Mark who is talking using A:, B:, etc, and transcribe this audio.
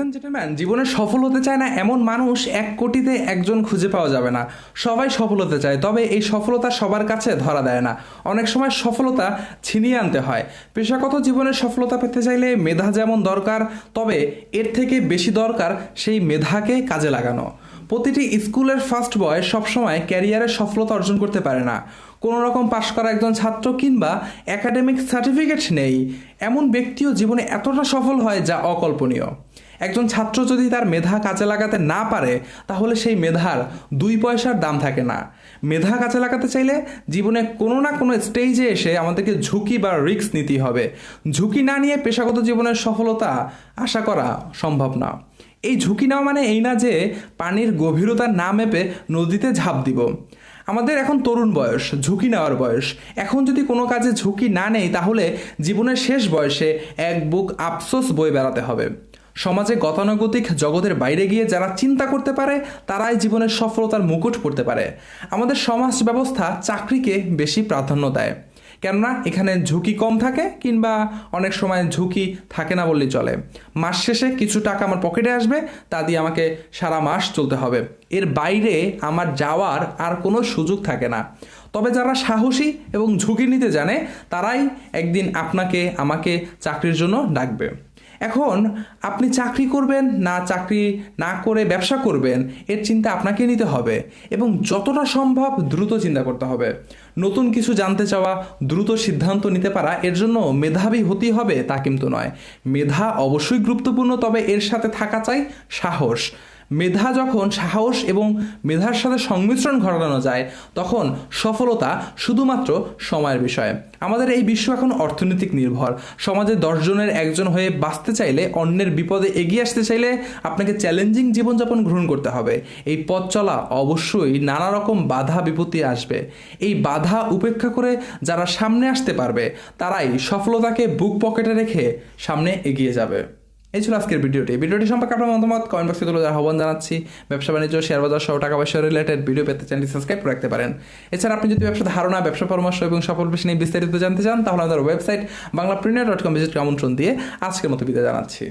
A: And gentleman জীবনে সফল হতে চায় না এমন মানুষ এক কোটিতে একজন খুঁজে পাওয়া যাবে না। সবাই সফল হতে চায়, তবে এই সফলতা সবার কাছে ধরা দেয় না। অনেক সময় সফলতা ছিনিয়ে আনতে হয়। পেশাগত জীবনে সফলতা পেতে চাইলে মেধা যেমন দরকার, তবে এর থেকে বেশি দরকার সেই মেধাকে কাজে লাগানো। প্রতিটি স্কুলের ফার্স্ট বয় সবসময় ক্যারিয়ারে সফলতা অর্জন করতে পারে না। কোনো রকম পাশ করা একজন ছাত্র কিংবা একাডেমিক সার্টিফিকেট নেই। এমন ব্যক্তিও জীবনে এতটা সফল হয় যা অকল্পনীয়। একজন ছাত্র যদি তার মেধা কাজে লাগাতে না পারে, তাহলে সেই মেধার দুই পয়সার দাম থাকে না। মেধা কাজে লাগাতে চাইলে জীবনে কোনো না কোনো স্টেজে এসে আমাদেরকে ঝুঁকি বা রিস্ক নিতেই হবে। ঝুঁকি না নিয়ে পেশাগত জীবনের সফলতা আশা করা সম্ভব না। এই ঝুঁকি নেওয়া মানে এই না যে পানির গভীরতা না মেপে নদীতে ঝাঁপ দিব। আমাদের এখন তরুণ বয়স, ঝুঁকি নেওয়ার বয়স। এখন যদি কোনো কাজে ঝুঁকি না নেই, তাহলে জীবনের শেষ বয়সে এক বুক আফসোস বই বেড়াতে হবে। সমাজে গতানুগতিক জগতের বাইরে গিয়ে যারা চিন্তা করতে পারে, তারাই জীবনের সফলতার মুকুট পড়তে পারে। আমাদের সমাজ ব্যবস্থা চাকরিকে বেশি প্রাধান্য দেয়। কেননা এখানে ঝুঁকি কম থাকে কিংবা অনেক সময় ঝুঁকি থাকে না বললেই চলে। মাস শেষে কিছু টাকা আমার পকেটে আসবে, তা দিয়ে আমাকে সারা মাস চলতে হবে। এর বাইরে আমার যাওয়ার আর কোনো সুযোগ থাকে না। তবে যারা সাহসী এবং ঝুঁকি নিতে জানে, তারাই একদিন আপনাকে, আমাকে চাকরির জন্য ডাকবে। এখন আপনি চাকরি করবেন, না চাকরি না করে ব্যবসা করবেন, এর চিন্তা আপনাকে নিতে হবে এবং যতটা সম্ভব দ্রুত চিন্তা করতে হবে। নতুন কিছু জানতে চাওয়া, দ্রুত সিদ্ধান্ত নিতে পারা, এর জন্য মেধাবী হতেই হবে তা কিন্তু নয়। মেধা অবশ্যই গুরুত্বপূর্ণ, তবে এর সাথে থাকা চাই সাহস। মেধা যখন সাহস এবং মেধার সাথে সংমিশ্রণ ঘটানো যায়, তখন সফলতা শুধুমাত্র সময়ের বিষয়। আমাদের এই বিশ্ব এখন অর্থনৈতিক নির্ভর। সমাজে দশজনের একজন হয়ে বাঁচতে চাইলে, অন্যের বিপদে এগিয়ে আসতে চাইলে আপনাকে চ্যালেঞ্জিং জীবনযাপন গ্রহণ করতে হবে। এই পথ চলা অবশ্যই নানা রকম বাধা বিপত্তি আসবে। এই বাধা উপেক্ষা করে যারা সামনে আসতে পারবে, তারাই সফলতাকে বুক পকেটে রেখে সামনে এগিয়ে যাবে। এই ছিল আজকের ভিডিওটি। ভিডিওটি সম্পর্কে আপনার মতামত কমেন্ট বক্সে তুলে আহ্বান জানাচ্ছি। ব্যবসা বাণিজ্য, শেয়ার বাজার সহ টাকা পয়সা রিলেটেড ভিডিও পেতে চ্যানেলটি সাবস্ক্রাইব করে রাখতে পারেন। এছাড়া আপনি যদি ব্যবসা ধারণা, ব্যবসা পরামর্শ এবং সফল বিষয় নিয়ে বিস্তারিত জানতে চান, তাহলে আমাদের website Bangla premier dot com visit আমন্ত্রণ দিয়ে আজকের মতো বিদায় জানাচ্ছি।